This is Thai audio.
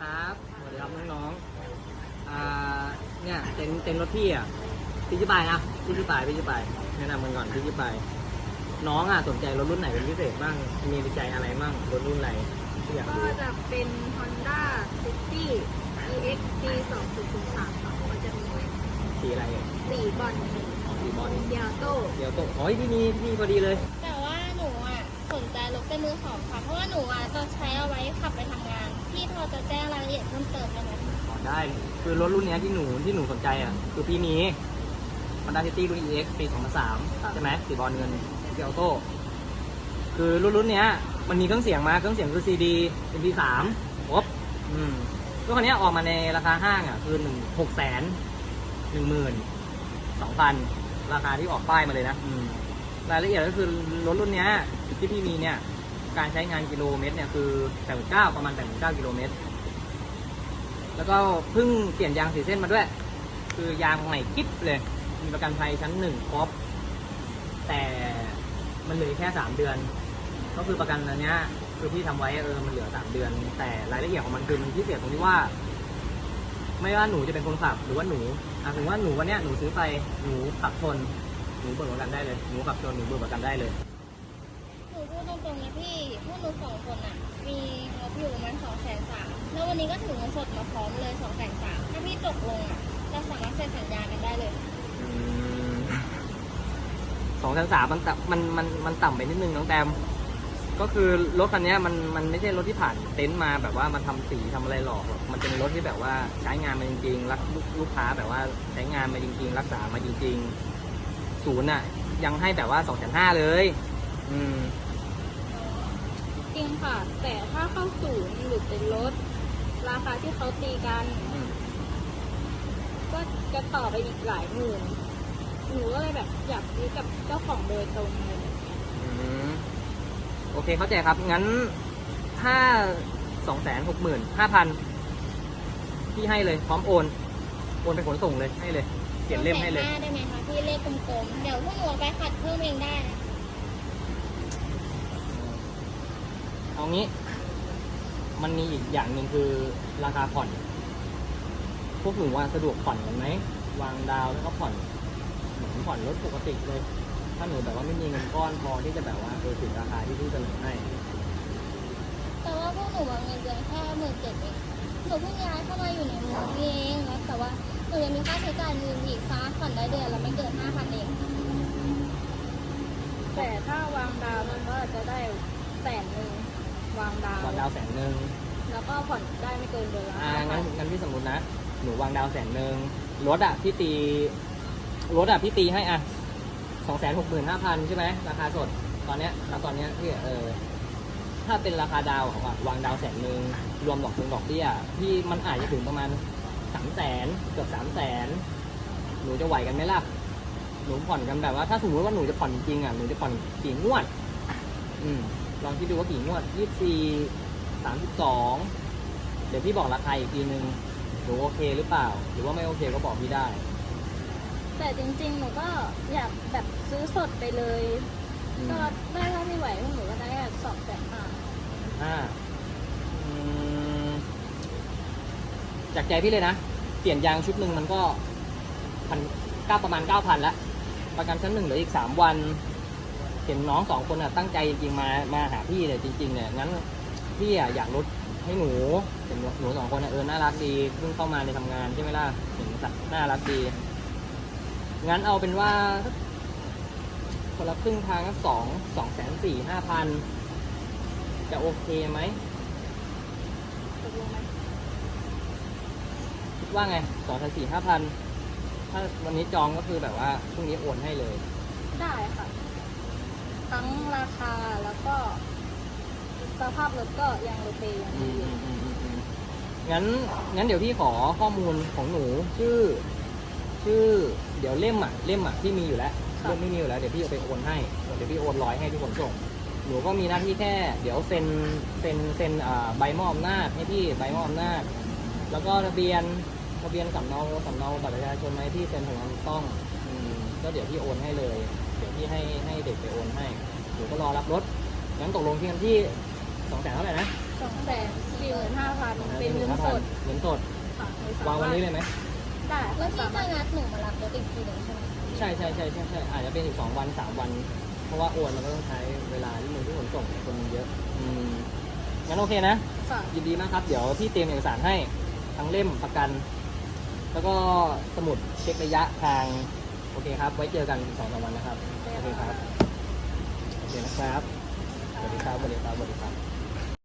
ครับสวัสดีครับน้องๆอ่าเนี่ยเต็นท์เต็นท์รถพี่อะพี่ชื่อปายนะพี่ชื่อปายพี่ชื่อปายแนะนำกันก่อนพี่ชื่อปายน้องอะสนใจรถรุ่นไหนเป็นพิเศษบ้างมีในใจอะไรบ้างรถรุ่นอะไรที่อยากก็รู้จะเป็น Honda City EX P 2003ค่ะมันจะมีสีอะไรอะสีบอลอ๋อสีบอลเดียโต้เดี๋ยวโตอ๋อพี่มีพี่มีพอดีเลย แต่ว่าหนูอะสนใจรถเป็นมือสองค่ะ เพราะว่าหนูอะจะใช้เอาไว้ขับไปทำงาน พี่พอจะแจ้งรายละเอียดเพิ่มเติมได้ไหมอ๋อได้ คือรถรุ่นเนี้ยที่หนูที่หนูสนใจอะ คือพี่มี Honda City รุ่น EX ปี2003ใช่ไหมสีบอลเงินเกียวโต้คือรุ่นรุ่นเนี้ย มันมีเครื่องเสียงมา เครื่องเสียงคือ CD MP3 ครบอืมรถคันเนี้ยออกมาในราคาห้างอะ คือหนึ่งหกแสนหนึ่งหมื่นสองพันราคาที่ออกป้ายมาเลยนะ อืม รายละเอียดก็คือรถรุ่นเนี้ยที่พี่มีเนี่ย การใช้งานกิโลเมตรเนี่ยคือ 89 ประมาณ 89 กิโลเมตร แล้วก็เพิ่งเปลี่ยนยางสีเส้นมาด้วย คือยางใหม่กิ๊บเลย มีประกันภัยชั้นหนึ่งครบแต่มันเหลือแค่สามเดือน ก็คือประกันอันเนี้ยคือพี่ทำไว้เออมันเหลือสามเดือน แต่รายละเอียดของมันคือมันพิเศษตรงที่ว่า ไม่ว่าหนูจะเป็นคนขับหรือว่าหนูอะถึงว่าหนูวันเนี้ยหนูซื้อไปหนูขับชนหนูเบิกประกันได้เลยหนูขับชนหนูเบิกประกันได้เลย นูพูดตรงๆนะพี่พวกหนูสองคนอะมีงบอยู่ประมาณสองแสนสามแล้ววันนี้ก็ถือเงินสดมาพร้อมเลยสองแสนสามถ้าพี่ตกลงอะจะสามารถเซ็นสัญญากันได้เลย สองแสนสามมันต่ำมันมันมันต่ำไปนิดนึงน้องแตม ก็คือรถคันเนี้ยมันมันไม่ใช่รถที่ผ่านเต็นท์มาแบบว่ามาทำสีทำอะไรหรอกหรอก มันเป็นรถที่แบบว่าใช้งานมาจริงๆรักลูกลูกค้าแบบว่าใช้งานมาจริง ๆ รักษามาจริงๆศูนย์อะ ยังให้แบบว่าสองแสนห้าเลย อืม ริงค่ะ แต่ถ้าเข้าศูนย์หรือเป็นรถ ราคาที่เขาตีกันอืมก็จะต่อไปอีกหลายหมื่นหนูก็เลยแบบอยากซื้อกับเจ้าของโดยตรงเลยอืมโอเคเข้าใจครับ งั้นถ้าสองแสนหกหมื่นห้าพันพี่ให้เลย พร้อมโอน โอนไปขนส่งเลยให้เลย เปลี่ยนเล่มให้เลย สองแสนห้าได้ไหมคะพี่เลขกลมๆ เดี๋ยวพวกหนูเอาไปขัดเพิ่มเองได้นะ เอางี้ มันมีอีกอย่างหนึ่งคือราคาผ่อน พวกหนูว่าสะดวกผ่อนกันไหม วางดาวแล้วก็ผ่อนเหมือนผ่อนรถปกติเลย ถ้าหนูแบบว่าไม่มีเงินก้อนพอที่จะแบบว่าเออถึงราคาที่พี่เสนอให้แต่ว่าพวกหนูวางเงินเดือนแค่หมื่นเจ็ดเองหนูเพิ่งย้ายเข้ามาอยู่ในเมืองนี่เองแล้วแต่ว่าหนูยังมีค่าใช้จ่ายอื่นอีกฟ้าผ่อนได้เดือนละไม่เกินห้าพันเอง แต่ถ้าวางดาวมันก็จะได้แสนหนึ่ง วางดาวผ่อนดาวแสนหนึ่งแล้วก็ผ่อนได้ไม่เกินเดือนละอ่าห้าพังั้นนงั้นพี่สมมตินะ หนูวางดาวแสนหนึ่งรถอะพี่ตี รถอะพี่ตีให้อะสองแสนหกหมื่นห้าพันใช่ไหมราคาสด ตอนเนี้ยณตอนเนี้ยพี่เออ ถ้าเป็นราคาดาวของอะวางดาวแสนหนึ่งรวมดอกคงดอกเบี้ยพี่มันอาจจะถึงประมาณสามแสนเกือบสามแสนหนูจะไหวกันไหมล่ะหนูผ่อนกันแบบว่า ถ้าสมมติว่าหนูจะผ่อนจริงอะหนูจะผ่อนกี่งวด อืม ลองคิดดูว่ากี่งวดยี่สิบสี่สามสิบสองเดี๋ยวพี่บอกราคาอีกทีนึงหนูโอเคหรือเปล่า หรือว่าไม่โอเคก็บอกพี่ได้ แต่จริงๆ หนูก็อยากแบบซื้อสดไปเลย อืม ก็ได้เท่าที่ไหวพวกหนูก็ได้สองแสนห้าห้าอืมจากใจพี่เลยนะ เปลี่ยนยางชุดหนึ่งมันก็พันเก้าประมาณเก้าพันละประกันชั้นหนึ่งเหลืออีกสามวัน เห็นน้องสองคนอะตั้งใจจริงๆมามาหาพี่เลยจริงๆเนี่ยงั้นพี่อะอยากลดให้หนูเห็นหนูสองคนอะเออน่ารักดีเพิ่งเข้ามาในทำงานใช่ไหมล่ะเห็นสัตว์น่ารักดี งั้นเอาเป็นว่าคนละครึ่งทางก็สองสองแสนสี่ห้าพันจะโอเคไหมตกลงไหมคิดว่าไงสองแสนสี่ห้าพันถ้าวันนี้จองก็คือแบบว่าพรุ่งนี้โอนให้เลย ได้ค่ะ ทั้งราคาแล้วก็สภาพรถก็ยังโอเคยังอืดีมอยู่อืมอืมอืมอืมงั้นงั้นเดี๋ยวพี่ขอข้อมูลของหนูชื่อ ชื่อ เดี๋ยวเล่มอะเล่มอะที่มีอยู่แล้วเล่มไม่มีอยู่แล้วเดี๋ยวพี่เอาไปโอนให้เดี๋ยวพี่โอนร้อยให้ที่ขนส่งหนูก็มีหน้าที่แค่ เดี๋ยวเซ็นเซ็นเซ็นอ่าใบมอบอำนาจให้พี่ใบมอบอำนาจ แล้วก็ทะเบียนทะเบียนสำเนาสำเนาบัตรประชาชนไหมาให้พี่เซ็นถูกต้องอืม ก็เดี๋ยวพี่โอนให้เลย เดี๋ยวพี่ให้ให้เด็กไปโอนให้หนูก็รอรับรถงั้นตกลงที่กันที่สองแสนเท่าไหร่นะสสองแสนสี่หมื่นห้าพันเป็นเงินสดเงินสดค่ะหรือสมรถวางวันนี้เลยไหมได้แล้วพี่สาจะมารถนัดหนูมารับรถอีกทีหนึ่งใช่ไหมใช่ใช่ใช่ใช่ใช่อาจจะเป็นอีกสองวันสามวัน เพราะว่าโอนมันก็ต้องใช้เวลาที่มึงที่ขนส่งคนมันเยอะ อืมงั้นโอเคนะค่ะยินดีมากครับ เดี๋ยวพี่เตรียมเอกสารให้ทั้งเล่มประกัน แล้วก็สมุดเช็คระยะทางโอเคครับ ไว้เจอกันอีกสองสามวันนะครับ โอเคครับ โอเคนะครับ สวัสดีครับ สวัสดีครับ สวัสดีครับ